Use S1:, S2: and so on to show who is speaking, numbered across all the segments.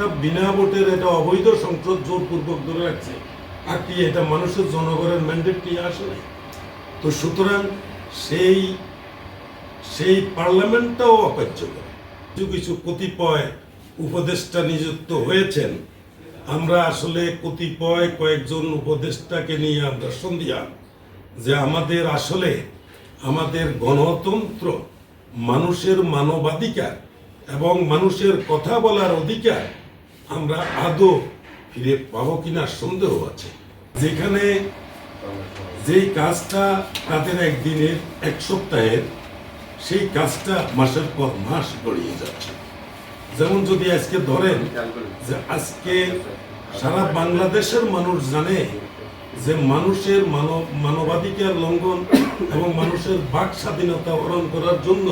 S1: একটা বিনা ভোটের এটা অবৈধ সংসদ জোরপূর্বক ধরে রাখছে। আর কি, এটা মানুষের জনগণের ম্যান্ডেট কি আসলে তো সুতরাং সেই সেই পার্লামেন্টটাও অকার্যকর কিছু কিছু কতিপয় উপদেষ্টা নিযুক্ত হয়েছেন। আমরা আসলে কতিপয় কয়েকজন উপদেষ্টাকে নিয়ে আমরা সন্ধিয়া যে আমাদের আসলে আমাদের গণতন্ত্র মানুষের মানবাধিকার এবং মানুষের কথা বলার অধিকার আমরা আদৌ ফিরে পাবো কিনা সন্দেহ আছে। যেখানে যেই কাজটা তাদের একদিনের, এক সপ্তাহের, সেই কাজটা মাসের পর মাস গড়িয়ে যাচ্ছে। যেমন যদি আজকে ধরেন যে আজকে সারা বাংলাদেশের মানুষ জানে যে মানুষের মানব, মানবাধিকার লঙ্ঘন এবং মানুষের বাক স্বাধীনতা হরণ করার জন্য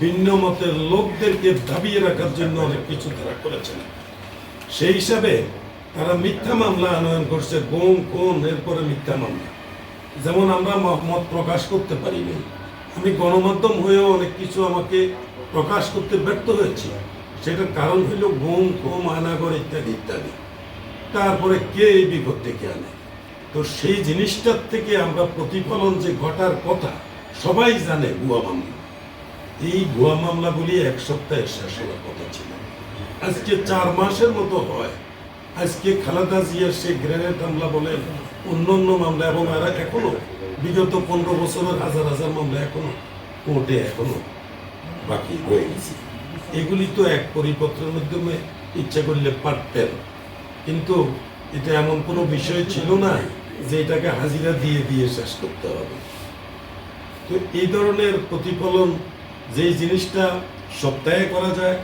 S1: ভিন্ন মতের লোকদেরকে দাবিয়ে রাখার জন্য অনেক কিছু তারা করেছেন। সেই হিসাবে তারা মিথ্যা মামলা আনয়ন করছে, গুম কোন এরপরে মিথ্যা মামলা। যেমন আমরা মত প্রকাশ করতে পারি পারিনি। আমি গণমাধ্যম হয়েও অনেক কিছু আমাকে প্রকাশ করতে ব্যর্থ হয়েছি। সেটার কারণ হইল গুম কোম আনাগর ইত্যাদি ইত্যাদি। তারপরে কে এই বিপদ থেকে আনে? তো সেই জিনিসটার থেকে আমরা প্রতিফলন যে ঘটার কথা সবাই জানে ভুয়া মামলা। এই ভুয়া মামলাগুলি এক সপ্তাহে শেষ হওয়ার কথা ছিল। আজকে চার মাসের মতো হয়। আজকে খালেদা জিয়ার সে গ্রেনেড হামলা বলেন, অন্যান্য মামলা এবং এরা এখনও, বিগত পনেরো বছরের হাজার হাজার মামলা এখনও, কোর্টে এখনও বাকি রয়ে গেছে। এগুলি তো এক পরিপত্রের মাধ্যমে ইচ্ছা করলে পারতেন। কিন্তু এটা এমন কোনো বিষয় ছিল না যে এটাকে হাজিরা দিয়ে দিয়ে শেষ করতে হবে। তো এই ধরনের প্রতিফলন যেই জিনিসটা সপ্তাহে করা যায়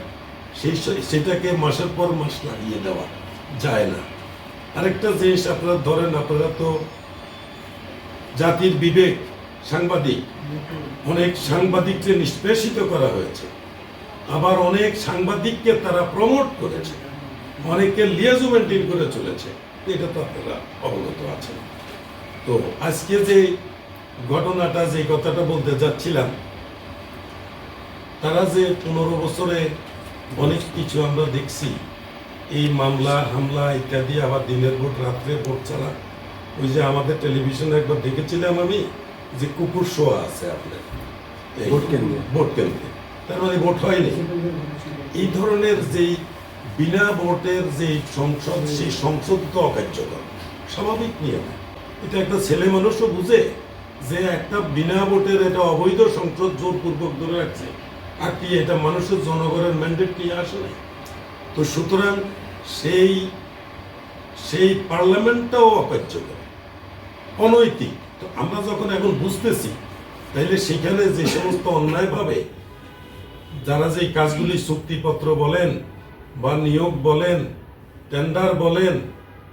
S1: সেই সেটাকে মাসের পর মাস লাগিয়ে দেওয়া যায় না। আরেকটা জিনিস আপনারা ধরেন, আপনারা তো জাতির বিবেক, সাংবাদিক, অনেক সাংবাদিককে নিষ্পেষিত করা হয়েছে। আবার অনেক সাংবাদিককে তারা প্রমোট করেছে। অনেককে লিয়াজু মেনটেন করে চলেছে। এটা তো আপনারা অবগত আছেন। তো আজকে যে ঘটনাটা, যে কথাটা বলতে যাচ্ছিলাম, তারা যে পনেরো বছরে অনেক কিছু আমরা দেখছি। এই মামলা হামলা ইত্যাদি আবার দিনের ভোট রাত্রে ভোট চালা। ওই যে আমাদের টেলিভিশনে একবার দেখেছিলাম আমি যে কুকুর শোয়া আছে আপনার।
S2: ভোট কেন্দ্রে।
S1: ভোট কেন্দ্রে। তার মানে ভোট হয়নি। এই ধরনের যেই বিনা ভোটের যে সংসদ সেই সংসদ তো অকার্যকর। স্বাভাবিক নিয়ম। এটা একটা ছেলে মানুষও বুঝে যে একটা বিনা ভোটের এটা অবৈধ সংসদ জোরপূর্বক ধরে রাখছে। আর কি, এটা মানুষের জনগণের ম্যান্ডেট কি আসলে তো সুতরাং সেই সেই পার্লামেন্টটাও অকার্যকর অনৈতিক। তো আমরা যখন এখন বুঝতেছি, তাইলে সেখানে যে সমস্ত অন্যায়ভাবে যারা যে কাজগুলি চুক্তিপত্র বলেন বা নিয়োগ বলেন টেন্ডার বলেন,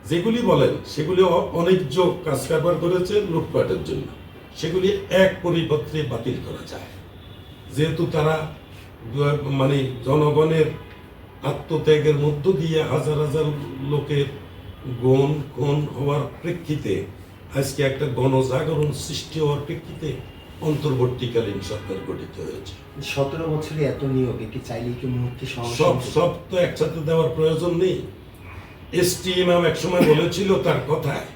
S1: যেগুলি বলেন, সেগুলি অ- অন্যায্য কাজ কারবার করেছে লুটপাটের জন্য। সেগুলি এক পরিপত্রে বাতিল করা যায়। যেহেতু তারা মানে জনগণের আত্মত্যাগের মধ্য দিয়ে হাজার হাজার লোকের গণ কোন হওয়ার প্রেক্ষিতে আজকে একটা গণজাগরণ সৃষ্টি হওয়ার প্রেক্ষিতে অন্তর্বর্তীকালীন সরকার গঠিত হয়েছে।
S2: সতেরো বছরে এত নিয়োগ একে চাইলে কি মুহূর্তে
S1: সব সব তো একসাথে দেওয়ার প্রয়োজন নেই। এসটি ইমাম একসময় বলেছিল তার কথায়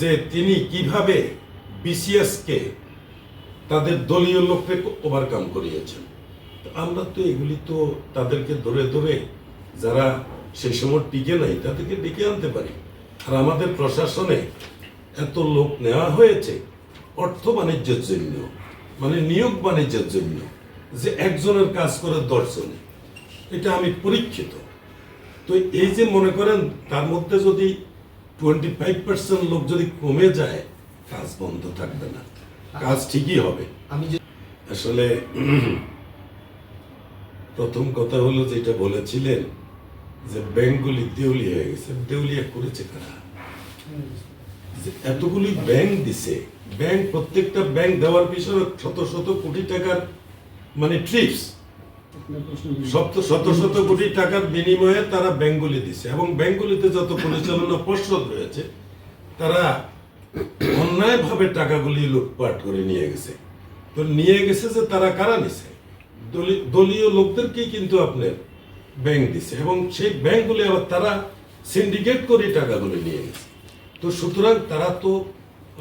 S1: যে তিনি কীভাবে বিসিএস কে তাদের দলীয় লোককে ওভারকাম করিয়েছেন। আমরা তো এগুলি তো তাদেরকে ধরে ধরে যারা সেই সময় টিকে নাই, তাদেরকে ডেকে আনতে পারি। আর আমাদের প্রশাসনে এত লোক নেওয়া হয়েছে, অর্থ বাণিজ্যের জন্য মানে নিয়োগ বাণিজ্যের জন্য, যে একজনের কাজ করে দশজনে। এটা আমি পরীক্ষিত। তো এই যে মনে করেন, তার মধ্যে যদি টোয়েন্টি ফাইভ পার্সেন্ট লোক যদি কমে যায়, কাজ বন্ধ থাকবে না। কাজ ঠিকই হবে।
S2: আমি
S1: আসলে প্রথম কথা হলো যেটা বলেছিলেন যে ব্যাংকগুলি দেউলিয়া হয়ে গেছে। দেউলিয়া করেছে কারা? এতগুলি ব্যাংক দিছে। ব্যাংক প্রত্যেকটা ব্যাংক দেওয়ার পিছনে শত শত কোটি টাকার মানে ট্রিপস শত শত শত কোটি টাকার বিনিময়ে তারা ব্যাংকগুলি দিছে। এবং ব্যাংকগুলিতে যত পরিচালনা পর্ষদ রয়েছে তারা অন্যায়ভাবে টাকাগুলি লুটপাট করে নিয়ে গেছে। তো নিয়ে গেছে যে তারা কারা নিছে? দলীয় লোকদেরকেই কিন্তু আপনার ব্যাংক দিছে এবং সেই ব্যাংকগুলি আবার তারা সিন্ডিকেট করে টাকাগুলো নিয়ে গেছে। তো সুতরাং তারা তো,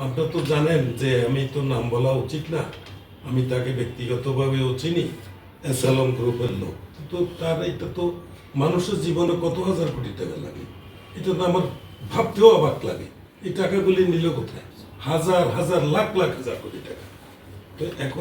S1: আপনারা তো জানেন যে আমি তো নাম বলা উচিত না, আমি তাকে ব্যক্তিগতভাবেও চিনি অ্যাসালম গ্রুপের লোক। তো তার এটা তো মানুষের জীবনে কত হাজার কোটি টাকা লাগে? এটা তো আমার ভাবতেও অবাক লাগে। এই টাকাগুলি নিল কোথায়? হাজার হাজার লাখ লাখ হাজার কোটি টাকা। তো এখন